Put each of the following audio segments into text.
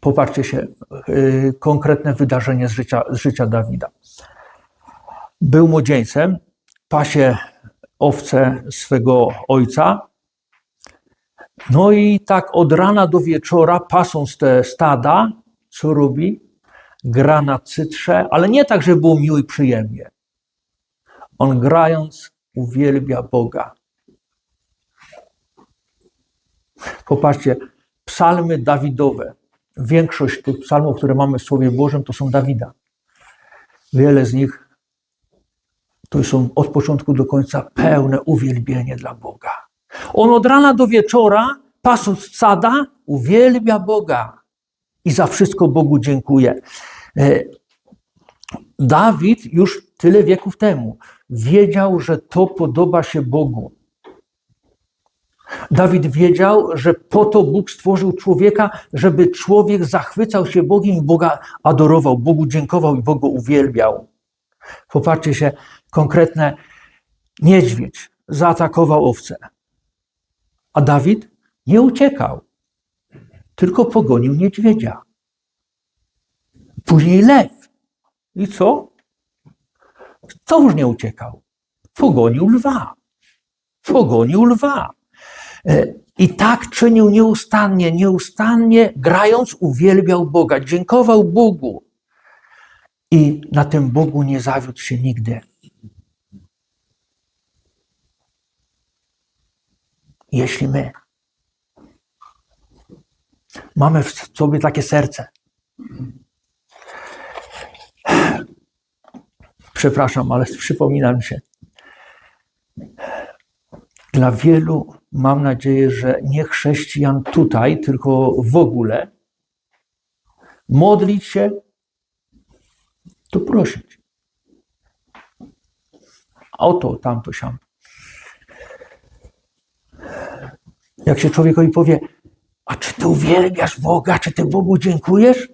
Popatrzcie się, yy, konkretne wydarzenie z życia, z życia Dawida. Był młodzieńcem, pasie owce swego ojca. No i tak od rana do wieczora, pasąc te stada, co robi? Gra na cytrze, ale nie tak, żeby było miło i przyjemnie. On grając uwielbia Boga. Popatrzcie, psalmy Dawidowe. Większość tych psalmów, które mamy w Słowie Bożym, to są Dawida. Wiele z nich to są od początku do końca pełne uwielbienie dla Boga. On od rana do wieczora, pasąc sada, uwielbia Boga i za wszystko Bogu dziękuję. E, Dawid już tyle wieków temu wiedział, że to podoba się Bogu. Dawid wiedział, że po to Bóg stworzył człowieka, żeby człowiek zachwycał się Bogiem Boga adorował, Bogu dziękował i Bogu uwielbiał. Popatrzcie się, konkretne niedźwiedź zaatakował owce, a Dawid nie uciekał, tylko pogonił niedźwiedzia. Później lew. I co? To już nie uciekał. Pogonił lwa. Pogonił lwa. E, I tak czynił nieustannie, nieustannie, grając, uwielbiał Boga, dziękował Bogu. I na tym Bogu nie zawiódł się nigdy. Jeśli my mamy w sobie takie serce, przepraszam, ale przypomina mi się, dla wielu mam nadzieję, że nie chrześcijan tutaj, tylko w ogóle, modlić się, to prosić. O to, tamto, siam. Jak się człowiekowi powie, a czy ty uwielbiasz Boga, czy ty Bogu dziękujesz?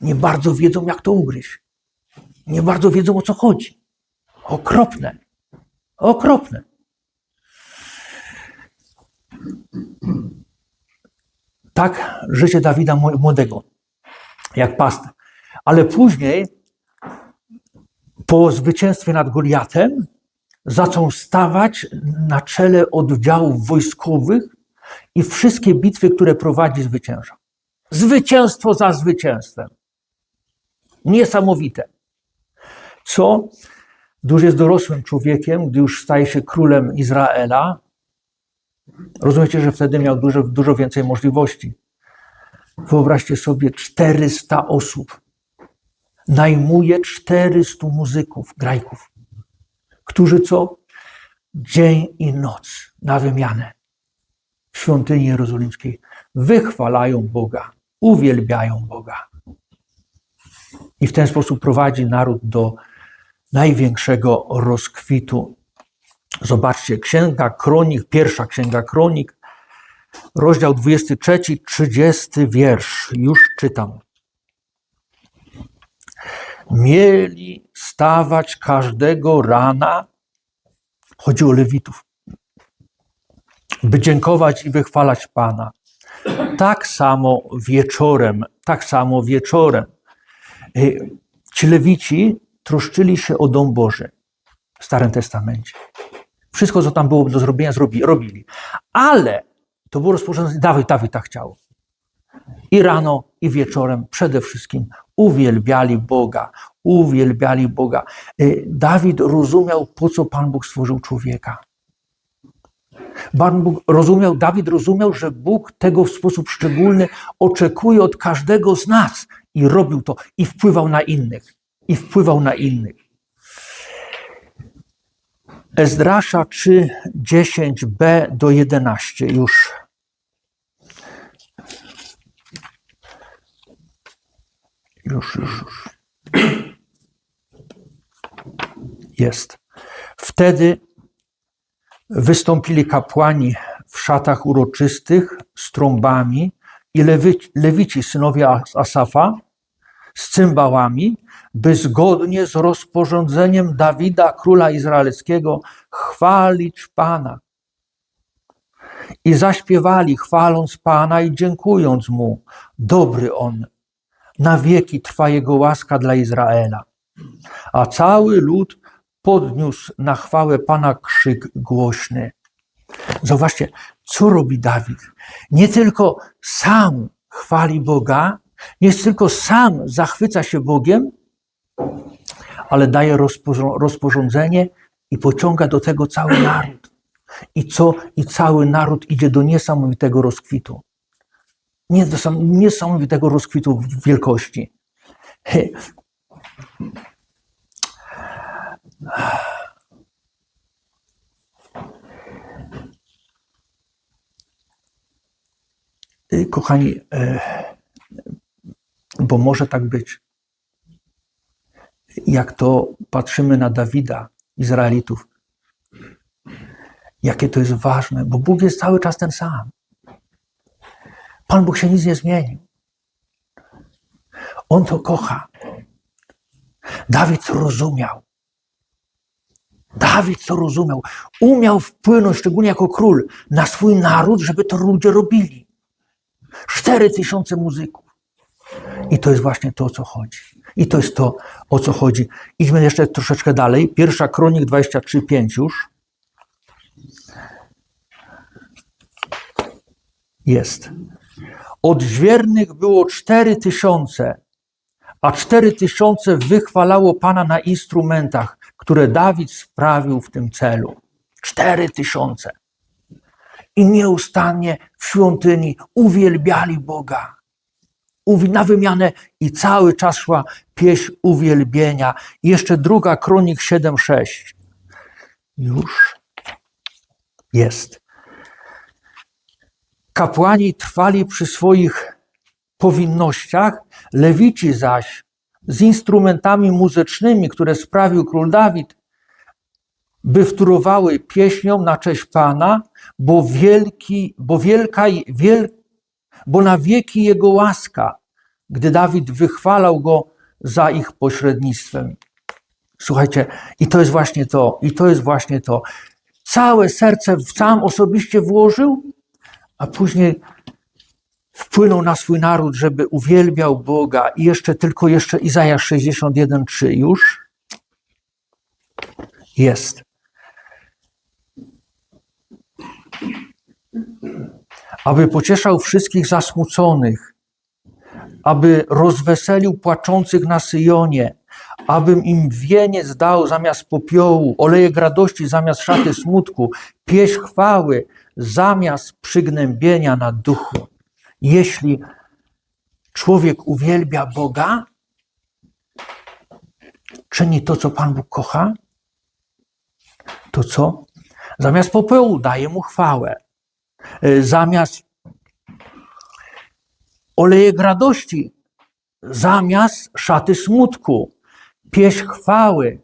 Nie bardzo wiedzą, jak to ugryźć. Nie bardzo wiedzą, o co chodzi. Okropne. Okropne. Tak życie Dawida młodego, jak pasta. Ale później, po zwycięstwie nad Goliatem, zaczął stawać na czele oddziałów wojskowych i wszystkie bitwy, które prowadzi, zwycięża. Zwycięstwo za zwycięstwem. Niesamowite. Co? Gdy jest dorosłym człowiekiem, gdy już staje się królem Izraela, rozumiecie, że wtedy miał dużo, dużo więcej możliwości. Wyobraźcie sobie 400 osób. Najmuje 400 muzyków, grajków, którzy co? Dzień i noc na wymianę w świątyni jerozolimskiej wychwalają Boga, uwielbiają Boga. I w ten sposób prowadzi naród do największego rozkwitu. Zobaczcie, Księga Kronik, pierwsza Księga Kronik, rozdział 23, 30 wiersz. Już czytam. Mieli stawać każdego rana, chodzi o Lewitów, by dziękować i wychwalać Pana. Tak samo wieczorem, tak samo wieczorem. Y, ci lewici troszczyli się o dom Boży w Starym Testamencie. Wszystko, co tam było do zrobienia, zrobi, robili. Ale to było rozporządzenie, Dawid, Dawid tak chciał. I rano, i wieczorem przede wszystkim uwielbiali Boga. Uwielbiali Boga. Y, Dawid rozumiał, po co Pan Bóg stworzył człowieka. Pan Bóg rozumiał, Dawid rozumiał, że Bóg tego w sposób szczególny oczekuje od każdego z nas i robił to i wpływał na innych. I wpływał na innych. Ezdrasza 3, 10b do 11 już. Już, już, już. Jest. Wtedy wystąpili kapłani w szatach uroczystych z trąbami i lewici, lewici synowie Asafa z cymbałami, by zgodnie z rozporządzeniem Dawida, króla izraelskiego, chwalić Pana. I zaśpiewali, chwaląc Pana i dziękując Mu. Dobry On, na wieki trwa Jego łaska dla Izraela. A cały lud podniósł na chwałę Pana krzyk głośny. Zauważcie, co robi Dawid. Nie tylko sam chwali Boga, nie tylko sam zachwyca się Bogiem, ale daje rozporząd- rozporządzenie i pociąga do tego cały naród. I co? I cały naród idzie do niesamowitego rozkwitu. Niesamowitego rozkwitu wielkości. Kochani, e, bo może tak być. Jak to patrzymy na Dawida, Izraelitów, jakie to jest ważne, bo Bóg jest cały czas ten sam. Pan Bóg się nic nie zmienił. On to kocha. Dawid rozumiał. Dawid to rozumiał. Umiał wpłynąć, szczególnie jako król, na swój naród, żeby to ludzie robili. Cztery tysiące muzyków. I to jest właśnie to, o co chodzi. I to jest to, o co chodzi. Idźmy jeszcze troszeczkę dalej. Pierwsza Kronik 23:5 już. Jest. Odźwiernych było cztery tysiące, a cztery tysiące wychwalało Pana na instrumentach, które Dawid sprawił w tym celu. Cztery tysiące. I nieustannie w świątyni uwielbiali Boga. Na wymianę i cały czas szła pieśń uwielbienia. I jeszcze druga kronik 7:6. Już jest. Kapłani trwali przy swoich powinnościach, lewici zaś z instrumentami muzycznymi, które sprawił król Dawid, by wtórowały pieśnią na cześć Pana, bo wielki, bo wielka, i- wiel, bo na wieki jego łaska, gdy Dawid wychwalał go za ich pośrednictwem. Słuchajcie, i to jest właśnie to, i to jest właśnie to. Całe serce sam osobiście włożył, a później wpłynął na swój naród, żeby uwielbiał Boga. I jeszcze tylko jeszcze Izajasz 61:3 już jest. Aby pocieszał wszystkich zasmuconych, aby rozweselił płaczących na Syjonie, abym im wieniec dał zamiast popiołu, olejek radości zamiast szaty smutku, pieśń chwały zamiast przygnębienia na duchu. Jeśli człowiek uwielbia Boga, czyni to, co Pan Bóg kocha, to co? Zamiast popiołu daje mu chwałę. Y, Zamiast olejek radości, zamiast szaty smutku, pieśń chwały,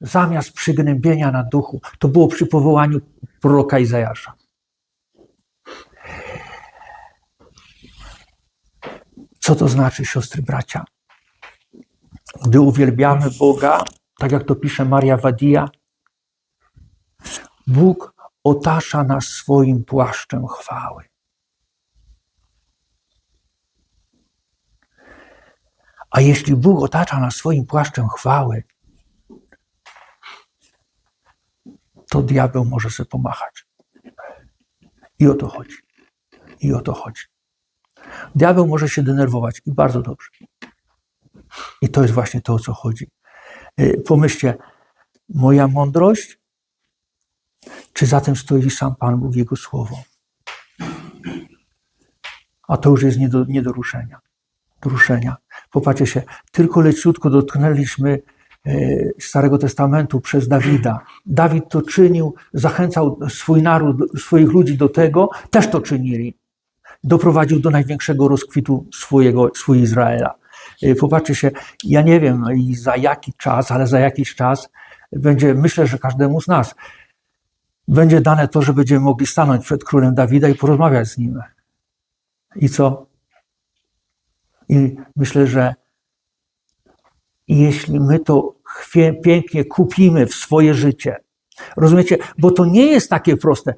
zamiast przygnębienia na duchu. To było przy powołaniu proroka Izajasza. Co to znaczy, siostry, bracia? Gdy uwielbiamy Boga, tak jak to pisze Maria Wadia, Bóg otacza nas swoim płaszczem chwały. A jeśli Bóg otacza nas swoim płaszczem chwały, to diabeł może sobie pomachać. I o to chodzi. I o to chodzi. Diabeł może się denerwować i bardzo dobrze. I to jest właśnie to, o co chodzi. Y, Pomyślcie, moja mądrość, czy za tym stoi sam Pan Bóg, Jego Słowo? A to już jest nie do, nie do ruszenia. Do ruszenia. Popatrzcie się, tylko leciutko dotknęliśmy e, Starego Testamentu przez Dawida. Dawid to czynił, zachęcał swój naród, swoich ludzi do tego, też to czynili. Doprowadził do największego rozkwitu swojego, swój Izraela. E, Popatrzcie się, ja nie wiem za jaki czas, ale za jakiś czas będzie, myślę, że każdemu z nas będzie dane to, że będziemy mogli stanąć przed królem Dawida i porozmawiać z nim. I co? I myślę, że jeśli my to chwie, pięknie kupimy w swoje życie, rozumiecie? Bo to nie jest takie proste.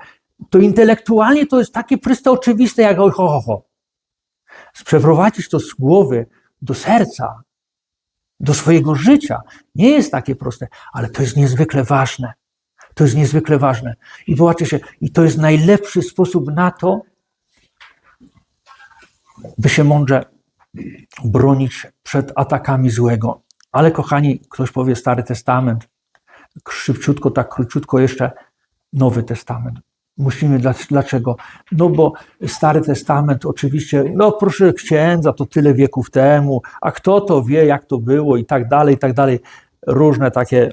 to intelektualnie to jest takie proste, oczywiste jak oj, ho, ho, ho. Przeprowadzić to z głowy do serca, do swojego życia nie jest takie proste, ale to jest niezwykle ważne. To jest niezwykle ważne. I zobaczcie się, i to jest najlepszy sposób na to, by się mądrze bronić przed atakami złego. Ale kochani, ktoś powie Stary Testament, szybciutko, tak króciutko jeszcze Nowy Testament. Musimy, dlaczego? No bo Stary Testament oczywiście, no proszę księdza, to tyle wieków temu, a kto to wie, jak to było i tak dalej, i tak dalej. Różne takie.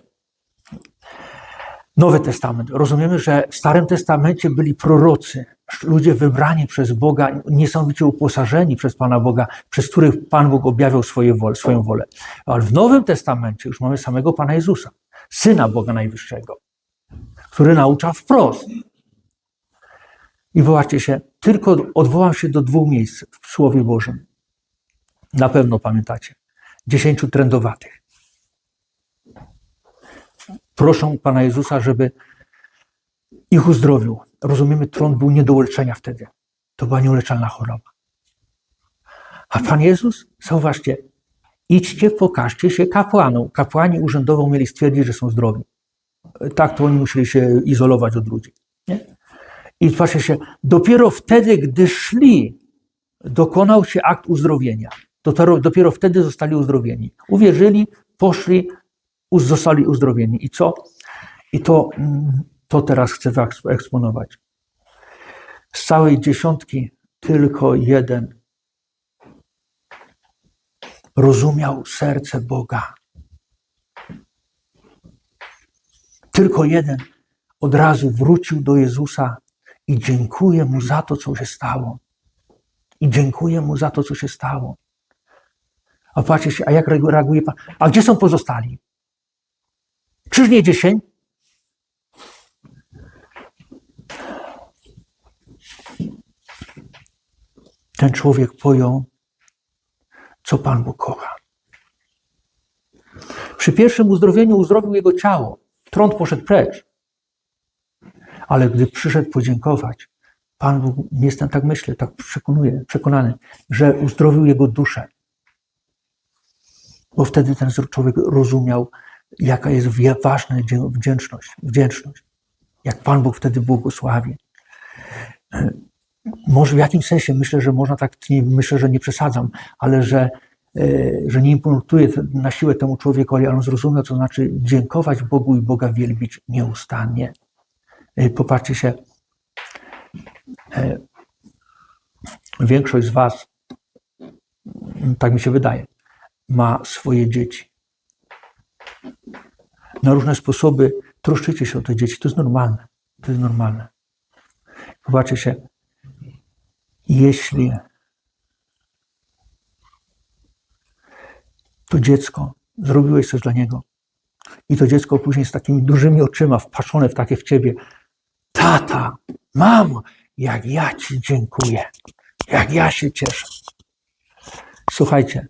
Nowy Testament. Rozumiemy, że w Starym Testamencie byli prorocy, ludzie wybrani przez Boga, niesamowicie uposażeni przez Pana Boga, przez których Pan Bóg objawiał swoje swoją wolę. Ale w Nowym Testamencie już mamy samego Pana Jezusa, Syna Boga Najwyższego, który naucza wprost. I wołacie się, tylko odwołam się do dwóch miejsc w Słowie Bożym. Na pewno pamiętacie. Dziesięciu trędowatych. Proszą Pana Jezusa, żeby ich uzdrowił. Rozumiemy, trąd był nie do uleczenia wtedy. To była nieuleczalna choroba. A Pan Jezus, zauważcie, idźcie, pokażcie się kapłanom. Kapłani urzędowo mieli stwierdzić, że są zdrowi. Tak to oni musieli się izolować od ludzi. Nie? I patrzcie się, dopiero wtedy, gdy szli, dokonał się akt uzdrowienia. Dopiero, dopiero wtedy zostali uzdrowieni. Uwierzyli, poszli, zostali uzdrowieni. I co? I to, to teraz chcę wyeksponować. Z całej dziesiątki tylko jeden rozumiał serce Boga. Tylko jeden od razu wrócił do Jezusa i dziękuję mu za to, co się stało. I dziękuję mu za to, co się stało. A patrzcie a jak reaguje Pan? A gdzie są pozostali? Czyż nie dziesięć? Ten człowiek pojął, co Pan Bóg kocha. Przy pierwszym uzdrowieniu uzdrowił jego ciało. Trąd poszedł precz. Ale gdy przyszedł podziękować, Pan Bóg, jestem tak myślę, tak przekonuję, przekonany, że uzdrowił jego duszę. Bo wtedy ten człowiek rozumiał, jaka jest ważna wdzięczność, wdzięczność. Jak Pan Bóg wtedy błogosławi. Może w jakimś sensie myślę, że można tak, myślę, że nie przesadzam, ale że, e, że nie imponuję na siłę temu człowiekowi, ale on zrozumiał, co znaczy dziękować Bogu i Boga wielbić nieustannie. E, popatrzcie się, e, większość z Was, tak mi się wydaje, ma swoje dzieci. Na różne sposoby troszczycie się o te dzieci. To jest normalne. To jest normalne. Popatrzcie się, jeśli to dziecko, zrobiłeś coś dla niego i to dziecko później z takimi dużymi oczyma wpatrzone w takie w ciebie, tata, mamo, jak ja ci dziękuję, jak ja się cieszę. Słuchajcie,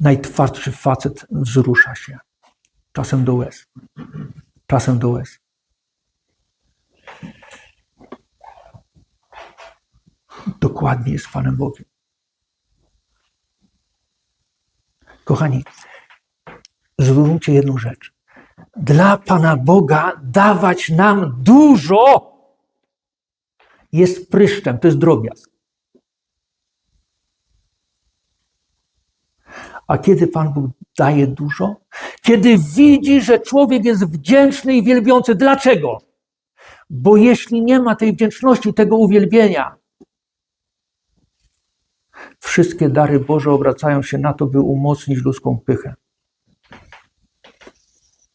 najtwardszy facet wzrusza się. Czasem do łez. Czasem do łez. Dokładnie jest Panem Bogiem. Kochani, zrozumcie jedną rzecz. Dla Pana Boga dawać nam dużo jest pryszczem, to jest drobiazg. A kiedy Pan Bóg daje dużo? Kiedy widzi, że człowiek jest wdzięczny i wielbiący. Dlaczego? Bo jeśli nie ma tej wdzięczności, tego uwielbienia, wszystkie dary Boże obracają się na to, by umocnić ludzką pychę.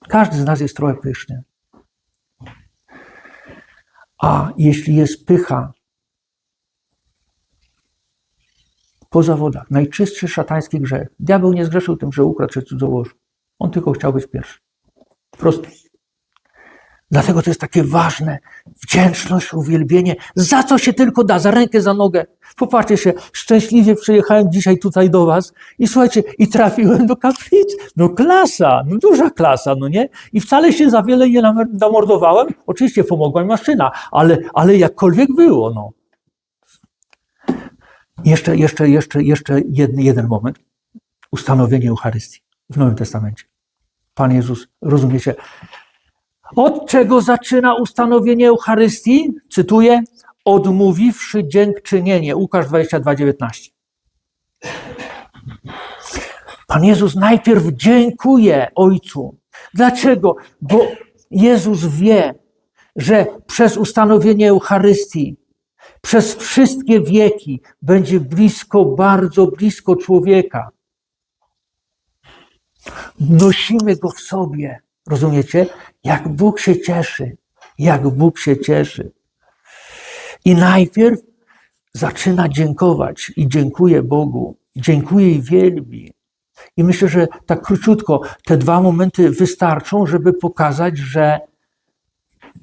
Każdy z nas jest trochę pyszny. A jeśli jest pycha, po zawodach, najczystszy szatański grzech. Diabeł nie zgrzeszył tym, że ukradł czy cudzołożył. On tylko chciał być pierwszy. Prosto. Dlatego to jest takie ważne. Wdzięczność, uwielbienie, za co się tylko da, za rękę, za nogę. Popatrzcie się, szczęśliwie przyjechałem dzisiaj tutaj do was i słuchajcie, i trafiłem do kaplicy. No klasa, no duża klasa, no nie? I wcale się za wiele nie namordowałem. Oczywiście pomogła mi maszyna, ale, ale jakkolwiek było, no. Jeszcze, jeszcze, jeszcze, jeszcze jeden, jeden moment. Ustanowienie Eucharystii w Nowym Testamencie. Pan Jezus, rozumiecie, od czego zaczyna ustanowienie Eucharystii? Cytuję, odmówiwszy dziękczynienie. Łukasz 22:19. Pan Jezus najpierw dziękuje Ojcu. Dlaczego? Bo Jezus wie, że przez ustanowienie Eucharystii, przez wszystkie wieki będzie blisko, bardzo blisko człowieka. Nosimy go w sobie. Rozumiecie? Jak Bóg się cieszy, jak Bóg się cieszy. I najpierw zaczyna dziękować i dziękuję Bogu, dziękuję i wielbi. I myślę, że tak króciutko te dwa momenty wystarczą, żeby pokazać, że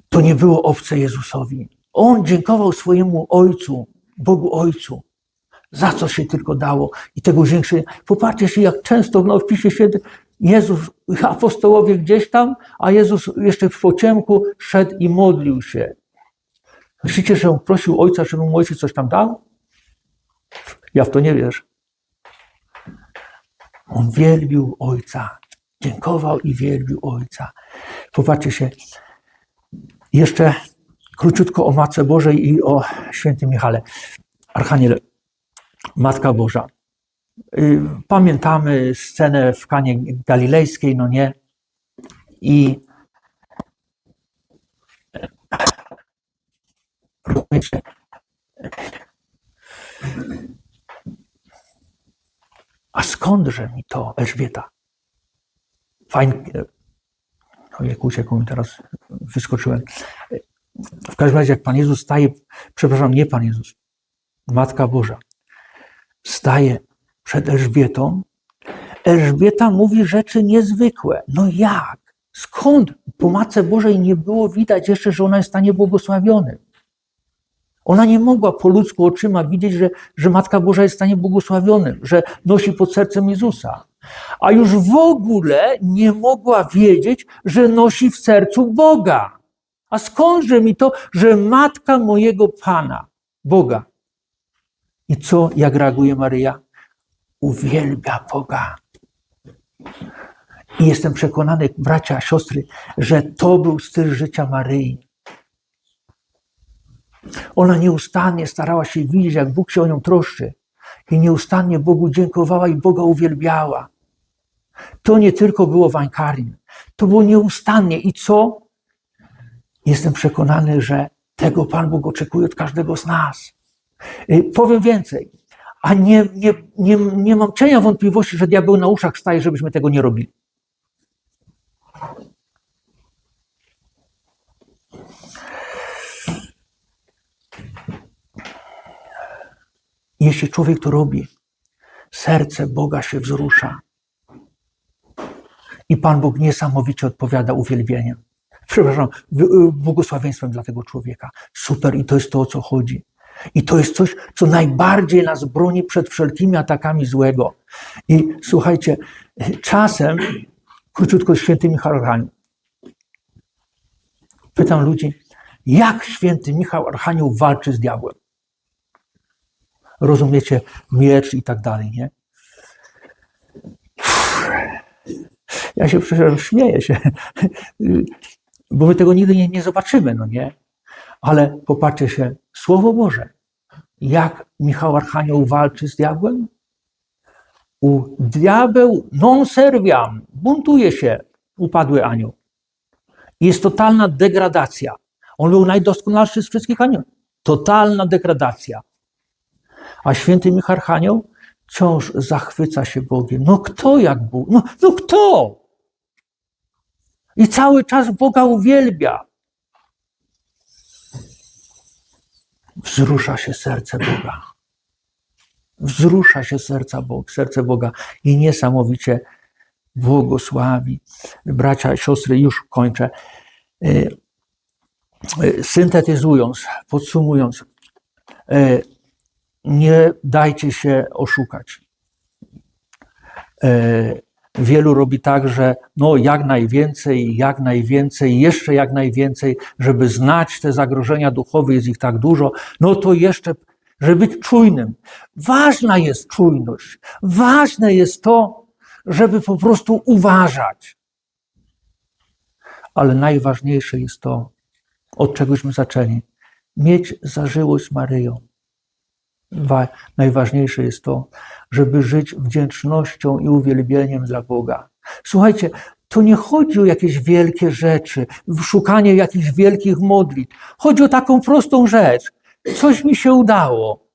to nie było obce Jezusowi. On dziękował swojemu Ojcu, Bogu Ojcu, za co się tylko dało i tego większe. Popatrzcie się, jak często w Pisie Świętym Jezus, apostołowie gdzieś tam, a Jezus jeszcze w pociemku szedł i modlił się. Myślicie, że on prosił ojca, żeby mu ojciec coś tam dał? Ja w to nie wierzę. On wielbił ojca. Dziękował i wielbił ojca. Popatrzcie się. Jeszcze króciutko o Matce Bożej i o świętym Michale. Archaniel, Matka Boża. Y, pamiętamy scenę w Kanie Galilejskiej, no nie? I a skądże mi to, Elżbieta? Fajnie, ojej, uciekł mi teraz, wyskoczyłem. W każdym razie, jak Pan Jezus staje, przepraszam, nie Pan Jezus, Matka Boża, staje przed Elżbietą, Elżbieta mówi rzeczy niezwykłe. No jak? Skąd po Matce Bożej nie było widać jeszcze, że ona jest w stanie błogosławionym? Ona nie mogła po ludzku oczyma widzieć, że, że Matka Boża jest w stanie błogosławionym, że nosi pod sercem Jezusa. A już w ogóle nie mogła wiedzieć, że nosi w sercu Boga. A skądże mi to, że matka mojego Pana, Boga. I co, jak reaguje Maryja? uwielbia Boga. I jestem przekonany, bracia, siostry, że to był styl życia Maryi. Ona nieustannie starała się widzieć, jak Bóg się o nią troszczy. I nieustannie Bogu dziękowała i Boga uwielbiała. To nie tylko było w Ankarim. To było nieustannie. I co? Jestem przekonany, że tego Pan Bóg oczekuje od każdego z nas. Y, powiem więcej. A nie, nie, nie, nie mam cienia wątpliwości, że diabeł na uszach staje, żebyśmy tego nie robili. Jeśli człowiek to robi, serce Boga się wzrusza. I Pan Bóg niesamowicie odpowiada uwielbieniem. Przepraszam, błogosławieństwem dla tego człowieka. Super, i to jest to, o co chodzi. I to jest coś, co najbardziej nas broni przed wszelkimi atakami złego. I słuchajcie, czasem, króciutko z świętym Michał Archanioł, pytam ludzi, jak święty Michał Archanioł walczy z diabłem? Rozumiecie, miecz i tak dalej, nie? Ja się przecież śmieję się, bo my tego nigdy nie, nie zobaczymy, no nie? Ale popatrzcie się, Słowo Boże, jak Michał Archanioł walczy z diabłem? U diabeł non serviam, buntuje się upadły anioł. Jest totalna degradacja. On był najdoskonalszy z wszystkich aniołów. Totalna degradacja. A święty Michał Archanioł wciąż zachwyca się Bogiem. No kto jak Bóg? No, no kto? I cały czas Boga uwielbia. wzrusza się serce Boga. Wzrusza się serca Bog, serce Boga i niesamowicie błogosławi. Bracia, siostry, już kończę. Y, e, syntetyzując, podsumując, e, nie dajcie się oszukać. Wielu robi tak, że no jak najwięcej, jak najwięcej, jeszcze jak najwięcej, żeby znać te zagrożenia duchowe, jest ich tak dużo, no to jeszcze, żeby być czujnym. Ważna jest czujność. Ważne jest to, żeby po prostu uważać. Ale najważniejsze jest to, od czegośmy zaczęli, mieć zażyłość z Maryją. Wa- Najważniejsze jest to, żeby żyć wdzięcznością i uwielbieniem dla Boga. Słuchajcie, to nie chodzi o jakieś wielkie rzeczy, szukanie jakichś wielkich modlitw. Chodzi o taką prostą rzecz. Coś mi się udało.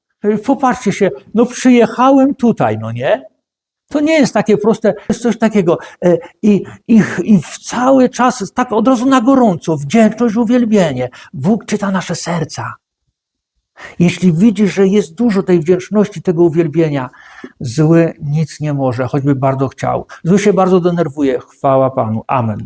Popatrzcie się, no przyjechałem tutaj, no nie? To nie jest takie proste, jest coś takiego. E, I, i, I w cały czas, tak od razu na gorąco, wdzięczność, uwielbienie. Bóg czyta nasze serca. Jeśli widzisz, że jest dużo tej wdzięczności, tego uwielbienia, zły nic nie może, choćby bardzo chciał. Zły się bardzo denerwuje. Chwała Panu. Amen.